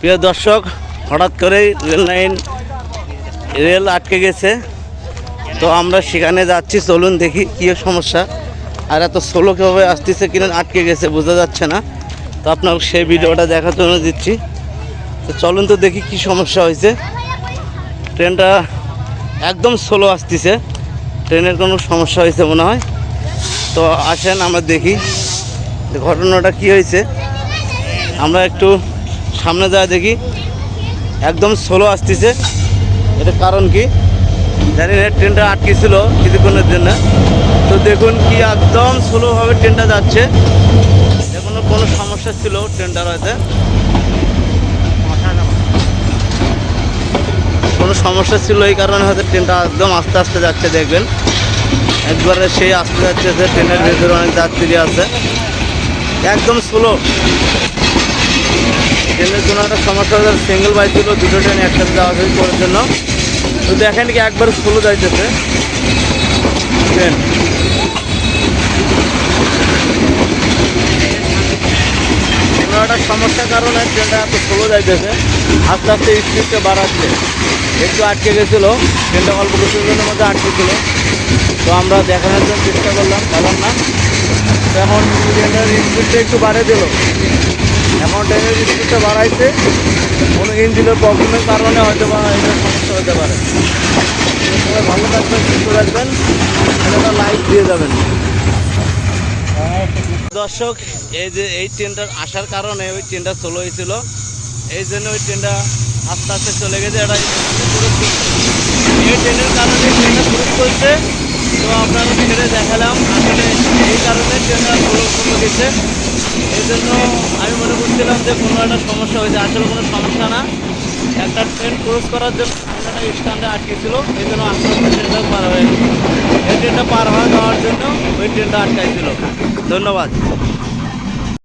প্রিয় দর্শক, হঠাৎ করেই রেল লাইন, রেল আটকে গেছে। তো আমরা সেখানে যাচ্ছি, চলুন দেখি কী সমস্যা। আর এত স্লো কীভাবে আসতেছে কিনা আটকে গেছে, বোঝা যাচ্ছে না। তো আপনার সেই ভিডিওটা দেখার জন্য দিচ্ছি। তো চলুন তো দেখি কি সমস্যা হয়েছে। ট্রেনটা একদম স্লো আসতেছে। ট্রেনের কোনো সমস্যা হয়েছে মনে হয়। তো আসেন, আমরা দেখি ঘটনাটা কি হয়েছে। আমরা একটু সামনে যা দেখি। একদম স্লো আসতেছে। এটা কারণ কি? জানি না, ট্রেনটা আটকে ছিল কিছুক্ষণের জন্য। তো দেখুন কি একদম স্লোভাবে ট্রেনটা যাচ্ছে। এখনও কোনো সমস্যা ছিল ট্রেনটার হয়তো। কোনো সমস্যা ছিল এই কারণে হয়তো ট্রেনটা একদম আস্তে আস্তে যাচ্ছে, দেখবেন। একবারে সেই আস্তে যাচ্ছে যে ট্রেনের ভেতরে অনেক যাত্রী আছে। একদম স্লো ট্রেনের জন্য একটা সমস্যা হচ্ছে সিঙ্গেল বাইক ছিল দুটো ট্রেন একসাথে যাওয়া আসা করার জন্য। তো দেখেন কি একবার স্লো যাইতেছে। ট্রেন কোনো একটা সমস্যার কারণে ট্রেনটা এত স্লো যাইতেছে। আস্তে আস্তে স্পিডটা বাড়াচ্ছে। একটু আটকে গেছিল। ট্রেনটা অল্প কিছুদিনের মধ্যে আটকে ছিল। তো আমরা দেখানোর জন্য চেষ্টা করলাম, পেলাম না। এখন ট্রেনের স্পিডটা একটু বাড়িয়ে দিল। এখন ট্রেনের স্পিডটা বাড়াইছে। কোনো ইঞ্জিনের প্রবলেমের কারণে হয়তো বা এটা সমস্যা হতে পারে। সবাই ভালো থাকবেন, সুস্থ রাখবেন একটা লাইক দিয়ে যাবেন। দর্শক, এই যে এই ট্রেনটার আসার কারণে ওই ট্রেনটা স্লো হয়েছিল। এই জন্য ওই ট্রেনটা আস্তে আস্তে চলে গেছে। এটা এই ট্রেনের কারণে ট্রেনটা পুরো করছে তো আপনারা ছেড়ে দেখালাম। আসলে এই কারণে ট্রেনটা পুরো পুরো গেছে। এই জন্য আমি মনে করছিলাম যে কোনো একটা সমস্যা হয়েছে। আসলে কোনো সমস্যা না। একটা ট্রেন ক্রস করার জন্য একটা স্ট্যান্ডে আটকে ছিল এই জন্য আস্তে আস্তে ট্রেনটা পার হয়ে গেছে। এই ট্রেনটা পার হয়ে যাওয়ার জন্য ওই ট্রেনটা আটকাইছিল। ধন্যবাদ।